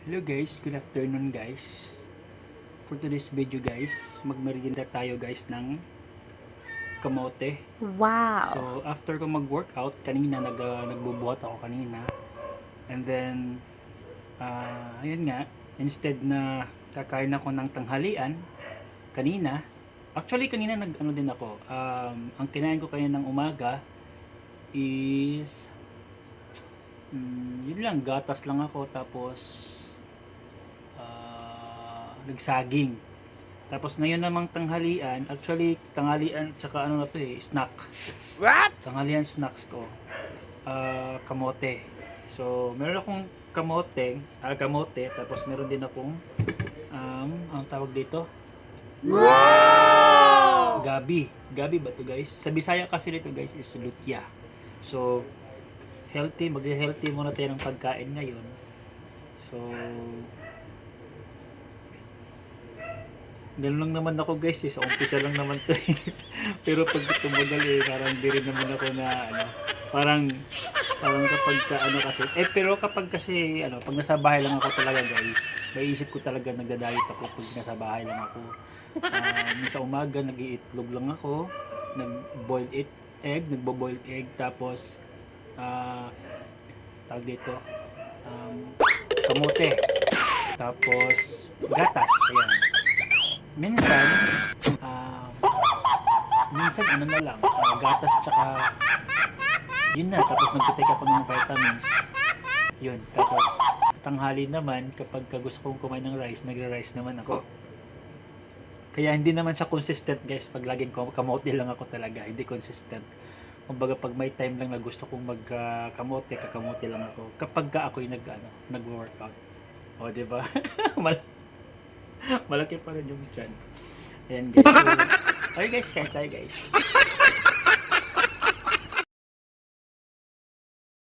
Hello guys, good afternoon guys. For today's video guys, magmerienda tayo guys ng kamote. Wow. So after ko mag-workout, kanina nag, uh, nagbubuhat ako kanina. And then, ah ayun nga, instead na kakain ako ng tanghalian, kanina, actually kanina nag ano din ako, um, ang kinain ko kanina ng umaga is, mm, yun lang, gatas lang ako, tapos, nagsaging. Tapos ngayon namang tanghalian, actually tanghalian tsaka ano na to eh, snack. What? Tanghalian snacks ko. ah kamote. So, meron akong kamote, ah, kamote, tapos meron din akong um, ang tawag dito? Wow! Gabi. Gabi ba to guys? Sa Bisaya kasi dito guys is lutya. So, healthy, mag-healthy muna tayo ng pagkain ngayon. So, ganun lang naman ako guys eh. Sa umpisa lang naman to eh. Pero pag tumagal eh, parang di rin naman ako na ano, parang parang kapag ka, ano kasi, eh pero kapag kasi ano, pag nasa bahay lang ako talaga guys, naisip ko talaga nagda-diet ako pag nasa bahay lang ako. Um, sa umaga nag-iitlog lang ako, nag-boiled it, egg, nagbo-boiled egg, tapos ah tawag dito, um, kamote, tapos gatas, ayan. Minsan, ah minsan ano na lang, ah, gatas tsaka yun na, tapos nagtitake ako ng vitamins. Yun, tapos tanghali naman, kapag ka gusto kong kumain ng rice, nagre-rice naman ako. Kaya hindi naman siya consistent guys, pag laging kam- kamote lang ako talaga, hindi consistent. Kumbaga pag may time lang na gusto kong magkamote, kakamote lang ako. Kapag ka ako'y nag, ano, nag-workout. O, di ba? Mal- Malaki pa rin yung chan. Ayan guys. So, okay guys, kain tayo guys.